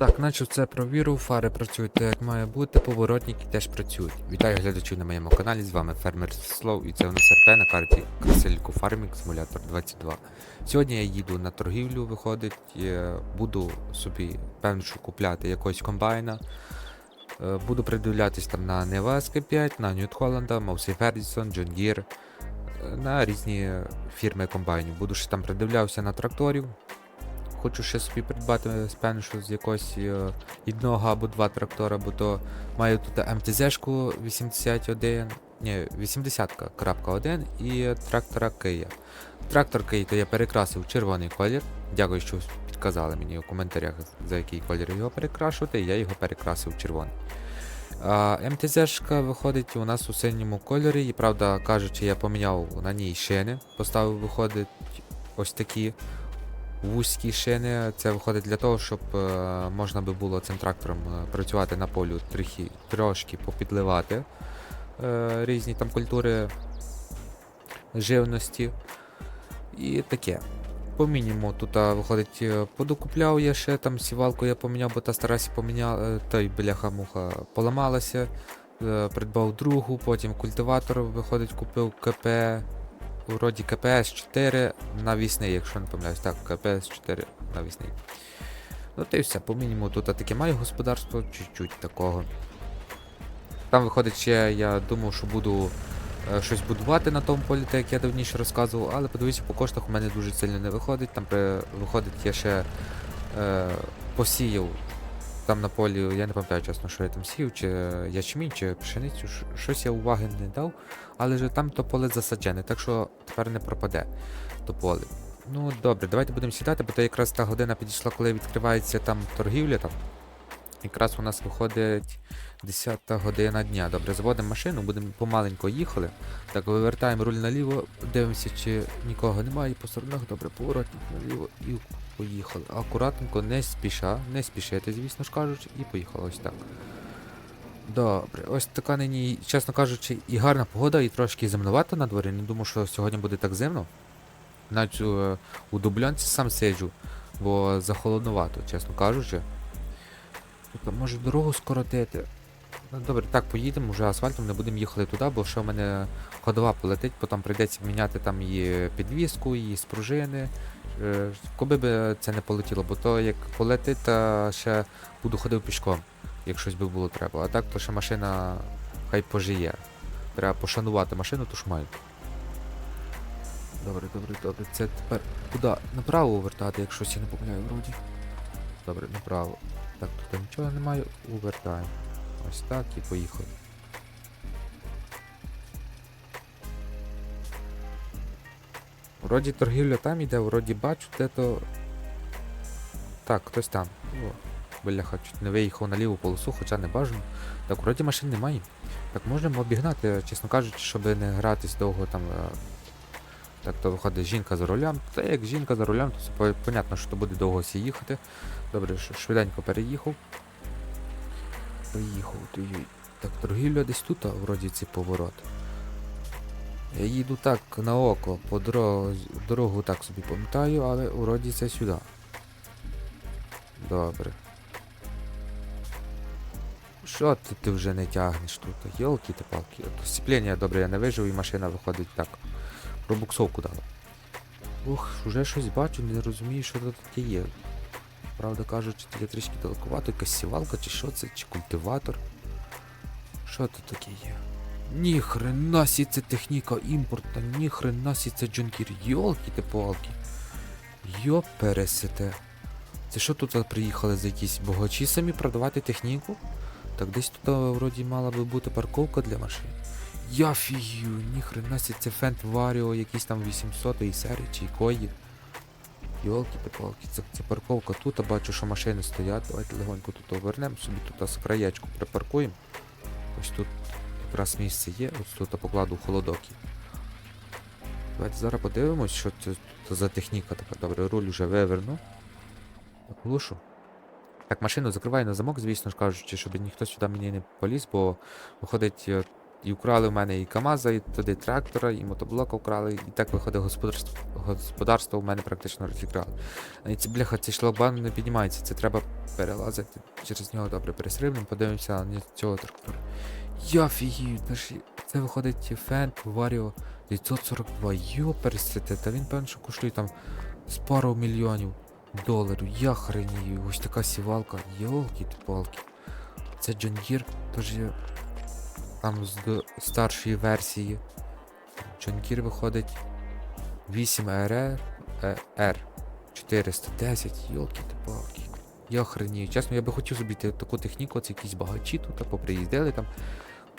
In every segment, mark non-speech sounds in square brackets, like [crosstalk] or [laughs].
Так, наче це провірив, фари працюють так, як має бути, поворотники теж працюють. Вітаю глядачів на моєму каналі, з вами фермер Слов і це у нас РП на карті Красильку Farming Simulator 22. Сьогодні я їду на торгівлю, виходить, е, буду собі певно, що купляти якогось комбайна. Е, Буду придивлятись там на Neva SK5, на Ньют Холланда, Мовсі Фердісон, John Deere, е, на різні фірми комбайнів. Буду ще там придивлявся на тракторів. Хочу ще собі придбати спевно, що з якогось е, одного або два трактора, бо то маю тут МТЗ-шку 81, ні, 80.1 і трактора Кия. Трактор Кия то я перекрасив червоний колір. Дякую, що підказали мені у коментарях, за який колір його перекрашувати, і я його перекрасив червоний. МТЗ-шка виходить у нас у синьому кольорі, і правда кажучи, я поміняв на ній шини, поставив, виходить, ось такі вузькі шини. Це виходить для того, щоб е, можна би було цим трактором е, працювати на полю трохи, трошки попідливати е, різні там культури живності. І таке. По мінімуму тут виходить, подокупляв я ще там сівалку я поміняв, бо та старася поміняв, той бляха-муха поламалася. Придбав другу, потім культиватор виходить, купив КП. Вроді КПС 4 навісний, якщо не помиляюсь. Так, КПС 4 навісний. Ну та й все, по мінімуму тут таке маю господарство, чуть-чуть такого. Там виходить ще, я думав, що буду е, щось будувати на тому полі, так як я давніше розказував, але подивіться, по коштах у мене дуже сильно не виходить. Там при, виходить, я ще е, посіяв там на полі, я не пам'ятаю чесно, що я там сів, чи ячмінь, чи пшеницю, щось я уваги не дав, але ж там то поле засаджене, так що тепер не пропаде то поле. Ну добре, давайте будемо сідати, бо то якраз та година підійшла, коли відкривається там торгівля. там. Якраз у нас виходить 10 година дня. Добре, заводимо машину, будемо помаленько їхали. Так, вивертаємо руль наліво, дивимося, чи нікого немає по сторонах. Добре, поворотник наліво і поїхали. Акуратненько, не спіша, не спішити, звісно ж кажучи, і поїхали ось так. Добре, ось така нині, чесно кажучи, і гарна погода, і трошки земновато на дворі. Не думаю, що сьогодні буде так зимно. Навіть е, у дублянці сам сиджу, бо захолоднувато, чесно кажучи. Тобто, може дорогу скоротити. Ну добре, так поїдемо вже асфальтом, не будемо їхати туди, бо ще в мене ходова полетить, потім прийдеться міняти там її підвіску, її спружини. Е, Коби би це не полетіло, бо то як полетить, то ще буду ходив пішком, як щось би було треба. А так, то ще машина хай пожиє. Треба пошанувати машину, то маю. Добре, добре, добре. Це тепер куди? Направо вертати, якщо я не помиляю вроді. Добре, направо. Так, тут нічого немає, увертаємо. Ось так і поїхали. Вроді торгівля там іде, вроді бачу, де то. Так, хтось там. О, бляха, чуть не виїхав на ліву полосу, хоча не бажано. Так, вроді машин немає. Так, можемо обігнати, чесно кажучи, щоб не гратись довго там. Так, то виходить жінка за рулем. Та як жінка за рулем, то це по- понятно, що буде довго всі їхати. Добре, що швиденько переїхав. Поїхав Так, торгівля десь тут, а вроді ці поворот. Я їду так на око, по дорогу, дорогу так собі пам'ятаю, але вроді це сюди. Добре. Що ти, ти вже не тягнеш тут? Йолки ти палки. От Сцеплення добре, я не вижив і машина виходить так. Пробуксовку дала. Ух, вже щось бачу, не розумію, що тут таке є. Правда кажучи, я трішки далековато, якась сівалка чи що це, чи культиватор. Що тут таке є? Ні хрена сі це техніка імпортна, ні хрена сі це джункір. Йолки ти палки. Йо пересете. Це що тут приїхали за якісь богачі самі продавати техніку? Так десь тут вроді мала би бути парковка для машин. Я фігію, ні хрена це Фент Варіо, якийсь там 800 серії чи якої. Йолки палки, це, це парковка тут, а бачу, що машини стоять. Давайте легонько тут повернемо, собі тут з краєчку припаркуємо. Ось тут якраз місце є, ось тут покладу холодок. Давайте зараз подивимось, що це за техніка така. Добре, руль вже виверну. Глушу. Так, машину закриваю на замок, звісно ж кажучи, щоб ніхто сюди мені не поліз, бо виходить, е, І вкрали в мене і КАМАЗа, і туди трактора, і мотоблока вкрали, і так виходить господарство, господарство у мене практично розіграли. І це бляха, цей шлагбаум не піднімається, це треба перелазити через нього добре пересривнем, подивимося на цього трактора. Я фігію, це виходить Фент Варіо 942. Йо, пересити, та він певно, що коштує там з пару мільйонів доларів. Я хренію, ось така сівалка, йолки палки Це John Deere, теж є там з старшої версії. John виходить 8 RR, е, R 410, йолки палки Я хренію. Чесно, я би хотів собі таку техніку, це якісь багачі тут поприїздили там.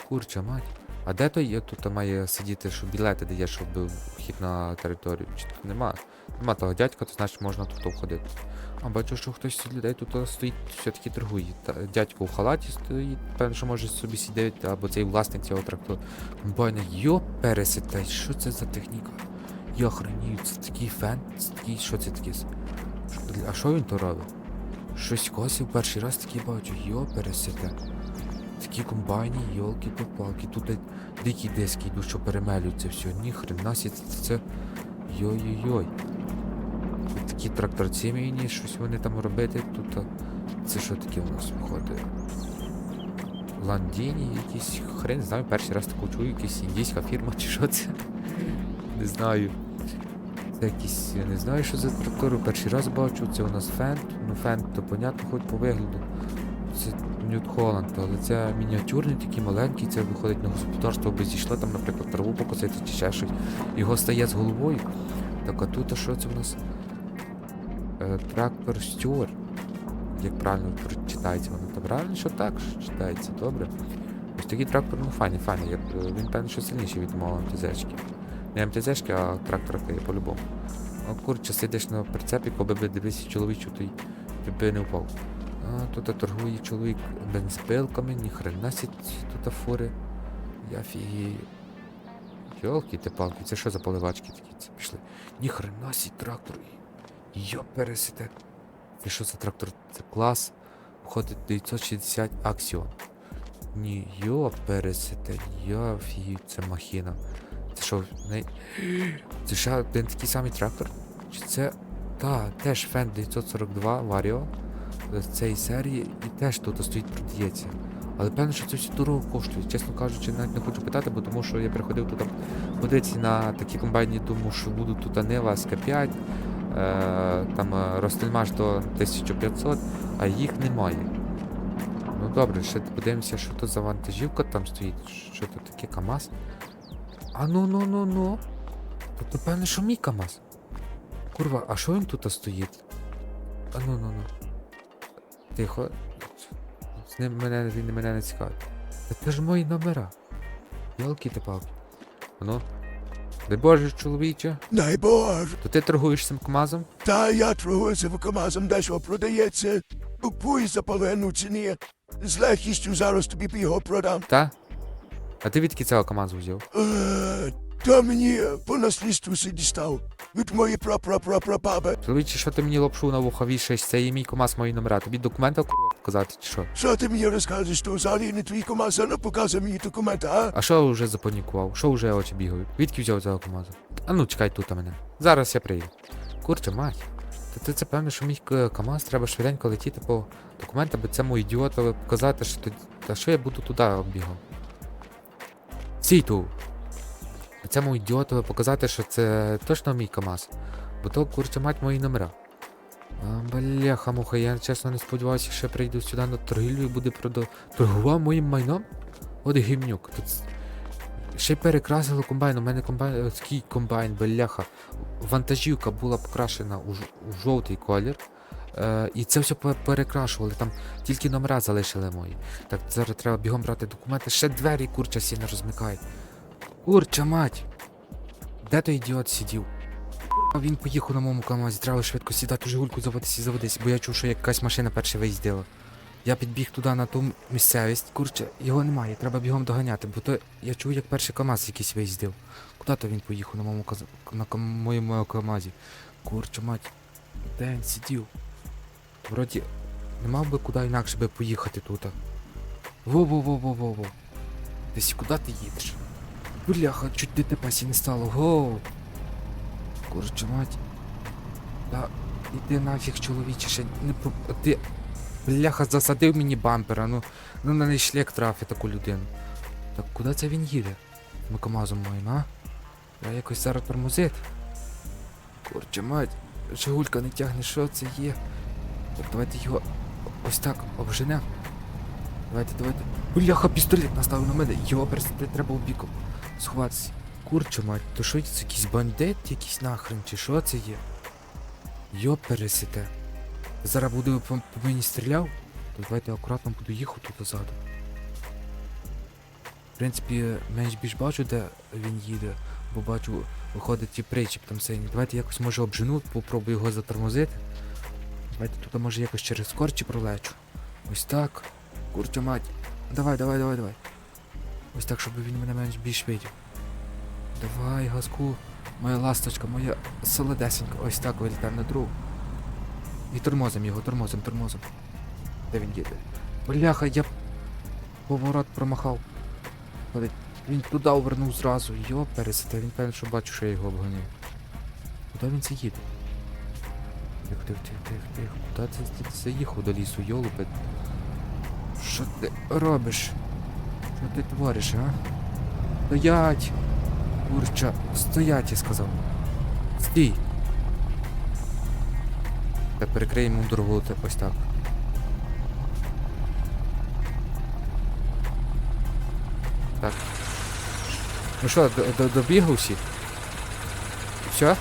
Курча мать. А де той тут має сидіти, що білети дає, щоб вхід на територію? Чи тут нема? Нема того дядька, то значить можна тут входити. А бачу, що хтось з людей тут стоїть, все-таки торгує. Та, дядько в халаті стоїть, певно, що може собі сидіти, або цей власник цього трактору. Комбайна, йо переситай, що це за техніка? Я охренію, це такий фен, це такий, що це таке? А що він то робить? Щось косив, перший раз такий бачу, йо пересите. Такі комбайні, йолки палки Тут е, дикі диски йдуть, що перемелюють це все. Ні хрена це, це. Йой-йой-йой. Такі тракторці мені, щось вони там робити. Тут. Це що таке у нас виходить? Ландіні якісь, хрен знаю, перший раз таку чую, якась індійська фірма чи що це. Не знаю. Це якісь, я не знаю, що за трактор, перший раз бачу, це у нас фент. Ну фент, то понятно, хоч по вигляду. Це Ньют Холланд, але це мініатюрний, такий маленький, це виходить на господарство, аби зійшла там, наприклад, траву покосити чи ще щось. Його стає з головою. Так, а тут а що це в нас? Трактор Стюар. Як правильно прочитається воно? Та правильно, що так читається, добре. Ось такий трактор, ну файний, файний. Я, е, він певно, що сильніший від мого МТЗшки. Не МТЗшки, а трактора є по-любому. А курче, сидиш на прицепі, коли би дивився чоловічу, то й би не впав. А, тут торгує чоловік бензпилками, ні хрена сіть тут фури. Я фігію. Йолки ти палки, це що за поливачки такі? Це пішли. Ні хрена сіть трактор. Йо пересите. Це що за трактор? Це клас. Входить 960 аксіон. Ні, йо пересите. Я фігію, це махіна. Це що, не... [gasps] Це ще один такий самий трактор? Чи це. Та, теж Фен 942 Варіо з цієї серії і теж тут стоїть продається. Але певно, що це все дорого коштує. Чесно кажучи, навіть не хочу питати, бо тому що я приходив тут подивитися на такі комбайні, думаю, що будуть тут Нива СК5, е, там е, Ростельмаш до 1500, а їх немає. Ну добре, ще подивимося, що тут за вантажівка там стоїть. Що тут таке КАМАЗ? А ну ну ну ну. Тут напевно, що мій КАМАЗ. Курва, а що він тут стоїть? А ну ну ну. Тихо. З ним мене, він мене не цікавить. Та це ж мої номера. Йолки ти палки. Ну. Дай Боже, чоловіче. Дай Боже, То ти торгуєш цим КамАЗом? та я торгуюся в КамАЗом, дещо продається. Купуй за половину ціни. З легкістю зараз тобі його продам. Та? А ти відки цього КамАЗу взяв? Е, Та мені по наслідству си дістав. Від моєї прапрапрапрапаби. Чоловіче, що ти мені лапшу на вуха вішаєш? Це є мій КамАЗ, мої номера. Тобі документи курва показати чи що? Що ти мені розказуєш, що взагалі не твій КамАЗ, а ну показуй мені документи, а? А що вже запанікував? Що вже очі бігають? Відки взяв цього КамАЗу? А ну чекай тут мене. Зараз я приїду. Курче, мать. Та ти це певно, що мій КамАЗ треба швиденько летіти по документам, аби цьому ідіотові показати, що ти. Та що я буду туди оббігав? Сій ту! Цьому ідіотові показати, що це точно мій КамАЗ. Бо то курче мать мої номера. Бляха муха, я чесно не сподівався, що прийду сюди на торгівлю і буде продав... торгував моїм майном? От гімнюк. Тут ще й перекрасили комбайн. У мене комбайн, е, такий комбайн, бляха. Вантажівка була покрашена у, ж- у жовтий колір. Е, і це все перекрашували. Там тільки номера залишили мої. Так зараз треба бігом брати документи. Ще двері курча сі не розмикають. Курча мать! Де той ідіот сидів? Він поїхав на моєму камазі, треба швидко сідати жигульку заводись і заводись, бо я чув, що якась машина перша виїздила. Я підбіг туди на ту місцевість, курче, його немає, треба бігом доганяти, бо то я чув, як перший КАМАЗ якийсь виїздив. Куди то він поїхав на моєму каз... на кам... моєму КАМАЗі? Курче, мать, де він сидів? Вроді, не мав би куди інакше би поїхати тут. Во-во-во-во-во-во. Десь куди ти їдеш? Бляха, чуть ДТП сі не стало. Гоу. Курча мать. Та іди нафіг, чоловіче, ще не про. Ти. Бляха, засадив мені бампера, ну. Ну на шлях трафить таку людину. Так куди це він їде? Ми КамАЗом маємо, а? Я якось зараз тормозит. Курча мать, Жигулька не тягне, що це є? Так, давайте його ось так обженемо. Давайте, давайте. Бляха, пістолет наставив на мене. Його перестати треба обіком. Сховатися. Курча мать, то що це якийсь бандит якийсь нахрен, чи що це є? Йо пересите. Зараз буде по, по мені стріляв, то давайте я акуратно буду їхати тут позаду. В принципі, менш більш бачу, де він їде, бо бачу, виходить і причіп там синій. Давайте якось може обжену, попробую його затормозити. Давайте тут може якось через корчі пролечу. Ось так. Курча мать. Давай, давай, давай, давай. Ось так, щоб він мене менш більш видів. Давай, газку. Моя ласточка, моя солодесенька. Ось так вилітаємо на другу. І тормозом його, тормозом, тормозом. Де він їде? Бляха, я поворот промахав. Він туди повернув зразу. Йо, пересите, він певно, що бачу, що я його обганяю. Куди він це їде? Тихо, тихо, тихо, тихо, тихо. Куди це заїхав до лісу, йолупе? Що ти робиш? Що ти твориш, а? Стоять! Курча, стоять, я сказав. Стій! Так перекриємо дорогу ось так. Так. Ну що, добігав всі? Все?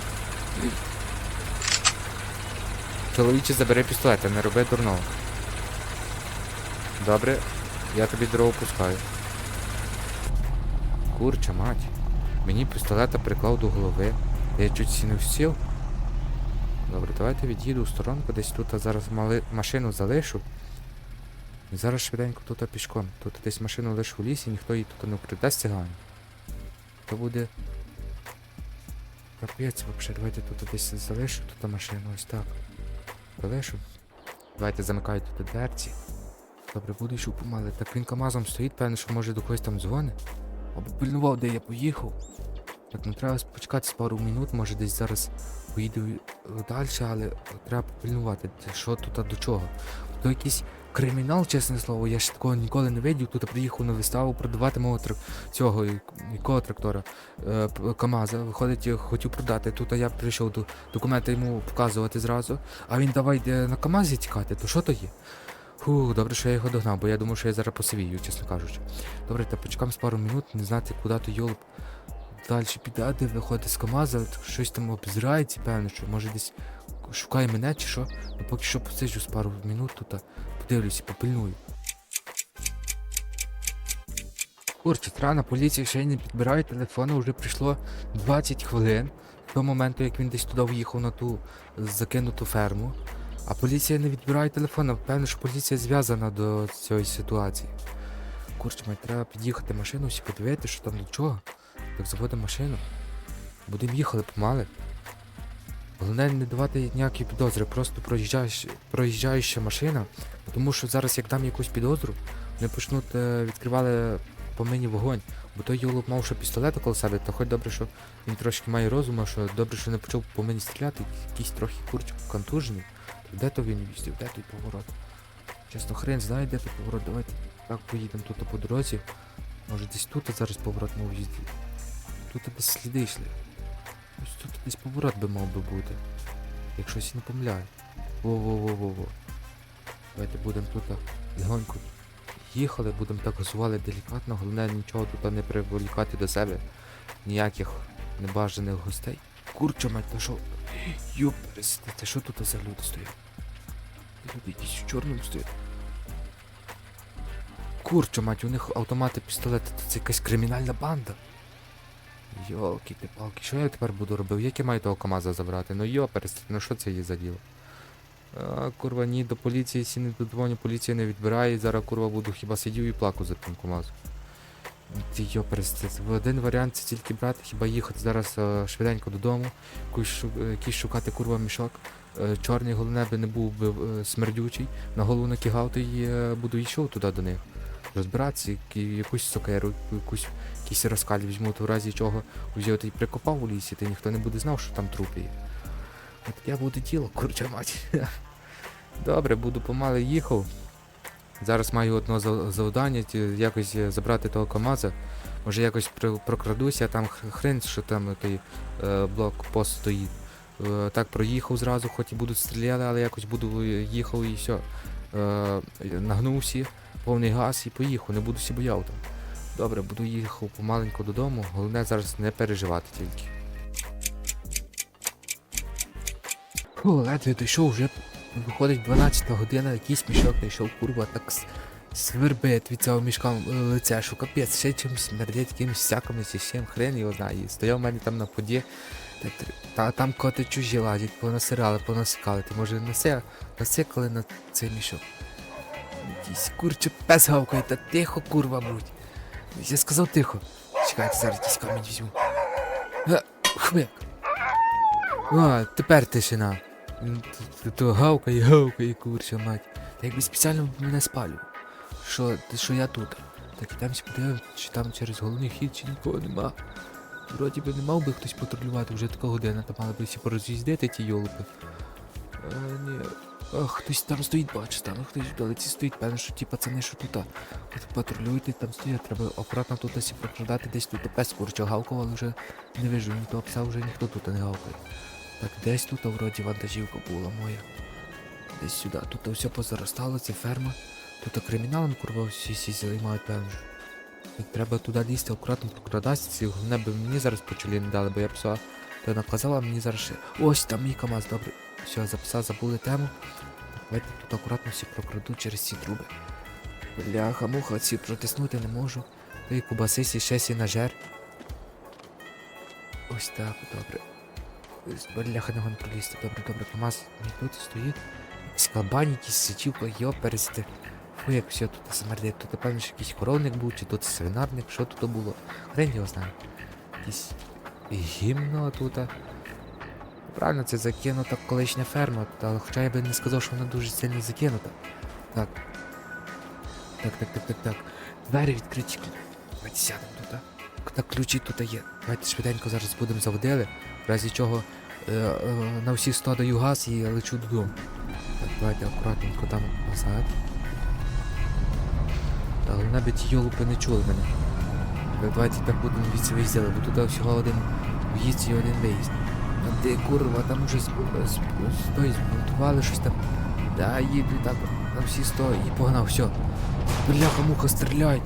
Чоловіче, забери пістолет, а не роби дурного. Добре, я тобі дорогу пускаю. Курча, мать. Мені пістолета приклав до голови. Я чуть сі не всів. Добре, давайте від'їду в сторонку, десь тут зараз мали... машину залишу. І зараз швиденько тут пішком. Тут десь машину лишу в лісі, ніхто її тут не вкраде стягане. То буде. Капець вообще, давайте тут десь залишу тут машину, ось так. Залишу. Давайте замикаю тут дверці. Добре, буду йшов помали. Так він КамАЗом стоїть, певно, що може до когось там дзвонить. Або пильнував, де я поїхав. Так, ну треба почекати пару минут, може десь зараз поїду далі, але треба попильнувати, що тут а до чого. То якийсь кримінал, чесне слово, я ще такого ніколи не видів. Тут приїхав на виставу продавати мого трак... цього якого трактора е, КамАЗа. Виходить, хотів продати. Тут я прийшов до документи йому показувати зразу. А він давай е, на КамАЗі тікати, то що то є? Фу, добре, що я його догнав, бо я думав, що я зараз посивію, чесно кажучи. Добре, та почекам з пару минут, не знати, куди то йолоп далі піде, де виходить з КамАЗа, щось там обзирається, певно, що може десь шукає мене чи що. Ну поки що посиджу з пару минут тут, подивлюся, попильную. Курче, рано, поліція ще й не підбирає телефони, вже прийшло 20 хвилин до моменту, як він десь туди в'їхав на ту закинуту ферму. А поліція не відбирає телефон, певно, що поліція зв'язана до цієї ситуації. Курче, мать, треба під'їхати машину, всі подивити, що там до чого. Так заводимо машину. Будемо їхали помали. Головне не давати ніякі підозри, просто проїжджаєш, проїжджаюча машина, тому що зараз як дам якусь підозру, вони почнуть е, відкривали по мені вогонь. Бо той йолоп мав ще пістолет коло себе, то хоч добре, що він трошки має розуму, що добре, що не почав по мені стріляти, якийсь трохи курчик контужений. Де то він їздив, де той поворот? Чесно, хрен знає, де той поворот. Давайте так поїдемо тут по дорозі. Може десь тут зараз поворот мав їздити. Тут десь сліди йшли. Ось тут десь поворот би мав би бути. Якщо я не помиляю. Во-во-во-во-во. Давайте будемо тут легонько їхали, будемо так газували делікатно, головне нічого тут не приволікати до себе. Ніяких небажаних гостей. Курча мать, та що? Йоп, пересидите, що тут за люди стоять? Люди якісь в чорному стоять. Курча мать, у них автомати, пістолети, це якась кримінальна банда. Йолки ти палки, що я тепер буду робити? Як я маю того КамАЗа забрати? Ну йо, перестати, ну що це є за діло? А, курва, ні, до поліції сі не додзвоню, поліція не відбирає, зараз курва буду хіба сидів і плаку за тим КамАЗом. Перестати. Один варіант це тільки брати, хіба їхати зараз е, швиденько додому, е, якийсь шукати курва мішок. Е, чорний головне би не був би смердючий, на голову накигав, то й буду йшов туди до них. розбиратися, якусь сокеру, якусь, якийсь розкаль візьму, то в разі чого взяв та й прикопав у лісі, то ніхто не буде знав, що там трупи є. От я буду діло, курча мать. [laughs] Добре, буду помалу їхав. Зараз маю одне завдання, якось е, забрати того КАМАЗа. Може якось прокрадуся, там хрен, що там той е, блокпост стоїть. Е, так проїхав зразу, хоч і будуть стріляли, але якось буду їхав і все. Нагнувся, повний газ і поїхав, не буду сі бояв там. Добре, буду їхав помаленьку додому, головне зараз не переживати тільки. Фу, ледве дійшов вже. Виходить 12 година, якийсь мішок знайшов, курва, так свербить від цього мішка е, лице, що капець, ще чимось смердить, якимось всякими зі всім хрен його знає. Стояв у мене там на поді, та, та там коти чужі лазять, понасирали, понасикали. Ти може насе, насикали на цей мішок. Якийсь курче пес гавкає, та тихо, курва, будь. Я сказав тихо. Чекайте, зараз якийсь камінь візьму. Е, Хмик. А, тепер тишина. То гавкає, гавкає, курча мать. Та якби спеціально мене спалював. Що, що я тут. Так ідемося подивимось, чи там через головний хід, чи нікого нема. Вроді би не мав би хтось патрулювати, вже така година, та мали би всі пороз'їздити ті йолопи. А, ні. А, хтось там стоїть, бачиш, там хтось в далеці стоїть, певно, що ті пацани, що тут. От патрулюйте, там стоять, треба акуратно тут десь прокрадати, десь тут пес курча гавкав, але вже не вижу, ні того пса вже ніхто тут не гавкає. Так, десь тут вроді вантажівка була моя. Десь сюди. Тут все позаростало, це ферма. Тут криміналом курва всі всі займають певно. Як треба туди лізти, акуратно прокрадатися, головне би мені зараз почали не дали, бо я пса то наказала, мені зараз ще. Ось там мій КамАЗ, добре. Все, пса забули тему. Давайте тут акуратно всі прокраду через ці труби. Бляха, муха, ці протиснути не можу. Та й кубаси ще сі нажер. Ось так, добре. Бляха, не пролізти. Добре, добре, КамАЗ мій тут стоїть. Якісь кабані, якісь сичівка, йо, перести. Фу, як все тут смердить. Тут, певно, якийсь коровник був, чи тут свинарник, що тут було. Хрен його знає. Якісь гімно тут. Правильно, це закинута колишня ферма, та хоча я би не сказав, що вона дуже сильно закинута. Так. Так, так, так, так, так. Двері відкриті. Давайте сядемо тут. Так, ключі тут є. Давайте швиденько зараз будемо заводили. В разі чого е, е, на всі 100 даю газ і лечу додому. Так, давайте акуратненько там назад. Та головне би йолупи не чули мене. Так, давайте так будемо звідси виїздили, бо тут всього один в'їзд і один виїзд. А де курва, там уже збунтували щось там. Да, їду так на всі сто і погнав, все. Бляха, муха, стріляють.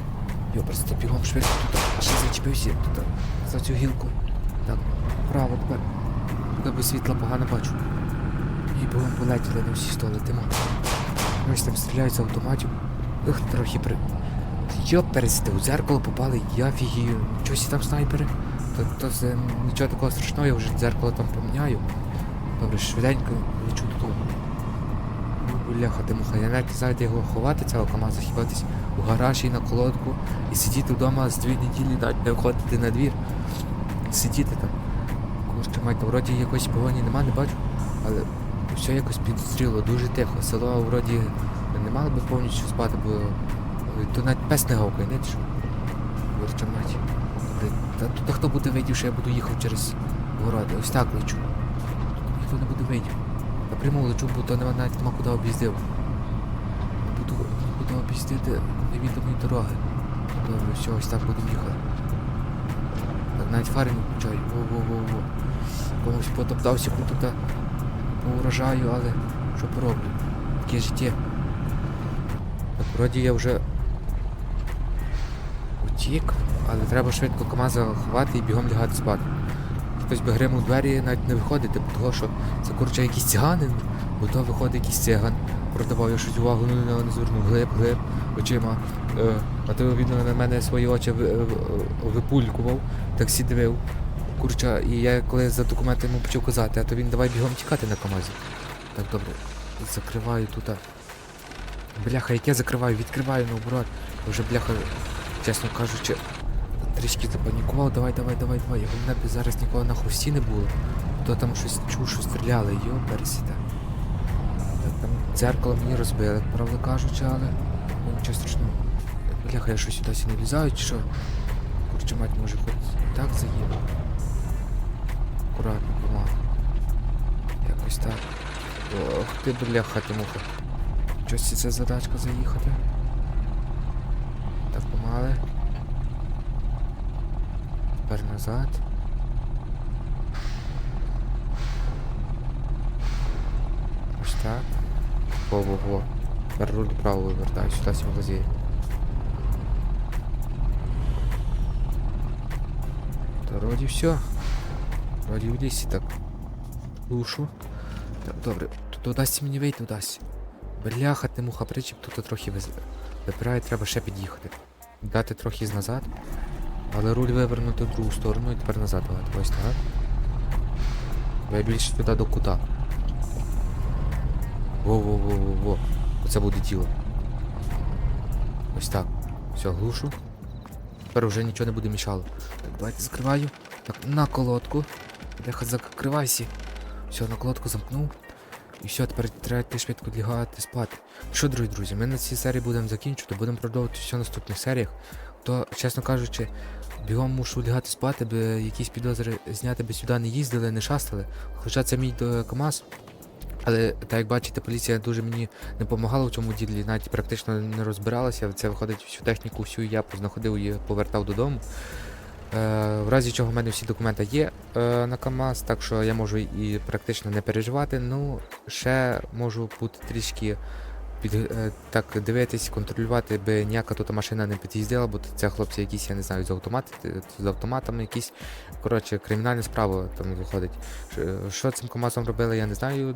Йо, просто бігом швидко тут. Ще зачепився тут за цю гілку. Так, право тепер. Тут без світла погано бачу. І бігом полетіли на всі сто летимо. Ось там стріляють з автоматів. Ух, трохи при. Йоп, пересити, у дзеркало попали, я фігію. Чогось там снайпери. То, то це нічого такого страшного, я вже дзеркало там поміняю. Добре, швиденько лечу додому. Ну, Бляха, димуха, я навіть не його ховати, цього КамАЗа, хіба десь у гаражі на колодку і сидіти вдома з дві неділі, навіть не виходити на двір. Сидіти там. Майте, вроді якоїсь погоні нема, не бачу, але все якось підозріло, дуже тихо. Село вроді не мало би повністю спати, бо е, то навіть пес не гавкає, не що? Курче мать. Та тут хто буде видів, що я буду їхати через городи. Ось так лечу. Тут ніхто не буде видів. Напряму лечу, бо то нема навіть нема куди об'їздив. Буду буду об'їздити невідомі дороги. Добре, все, ось так будемо їхати. Навіть фари не включаю. Во-во-во-во. Потоптався тут по урожаю, але що пороблю? Таке життя. Вроді я вже утік, але треба швидко КамАЗа ховати і бігом лягати спати. Хтось би у двері навіть не виходити, бо того, що це курча якийсь циганин, бо то виходить якийсь циган. Продавав я щось увагу, ну нього не звернув, глиб, глиб, очима. Е, а то він на мене свої очі ви- ви- випулькував, так сі дивив. Курча, і я коли за документи йому почав казати, а то він давай бігом тікати на КамАЗі. Так, добре. Закриваю тут. Бляха, як я закриваю, відкриваю наоборот. Вже бляха, чесно кажучи, трішки запанікував, давай, давай, давай, давай. І Головне б зараз нікого на хвості не було. То там щось чув, що стріляли, йо, пересіте. Там дзеркало мені розбили, правда кажучи, але ну, нічого страшного. Бляха, я що сюди не влізаю, чи що? Курче мать, може хоч так заїду. Акуратно, помалу. Якось так. Ох ти, бляха, ти муха. Щось це задачка заїхати. Так помали. Тепер назад. Ось так. Во-во-во. Тепер руль вправо вивертаю, сюди сім глазіє. Та вроді все. Вроді так. Душу. Так, добре. Тут удасться мені вийти, удасться. Бляха, ти муха причіп, тут трохи випирає, треба ще під'їхати. Дати трохи назад. Але руль вивернути в другу сторону і тепер назад давати. Ось так. Я більше туди до кута. Во-во-во-во-во. Оце буде діло. Ось так. Все, глушу. Тепер вже нічого не буде мішало. Так, давайте закриваю. Так, на колодку. Бляха, закривайся. Все, на колодку замкнув. І все, тепер треба йти швидко лягати спати. Що, дорогі друзі, ми на цій серії будемо закінчувати, будемо продовжувати все в наступних серіях. То, чесно кажучи, бігом мушу лягати спати, би якісь підозри зняти би сюди не їздили, не шастали. Хоча це мій е, КАМАЗ. Але так як бачите, поліція дуже мені не допомагала в цьому ділі, навіть практично не розбиралася. Це виходить всю техніку, всю я познаходив і повертав додому. Е, в разі чого в мене всі документи є е, на КАМАЗ, так що я можу і практично не переживати. Ну, ще можу бути трішки під, е, так дивитись, контролювати, би ніяка тут машина не під'їздила, бо це хлопці якісь, я не знаю, з автомат, з автоматами якісь. Коротше, кримінальна справа там виходить. Що- Що цим КАМАЗом робили, я не знаю.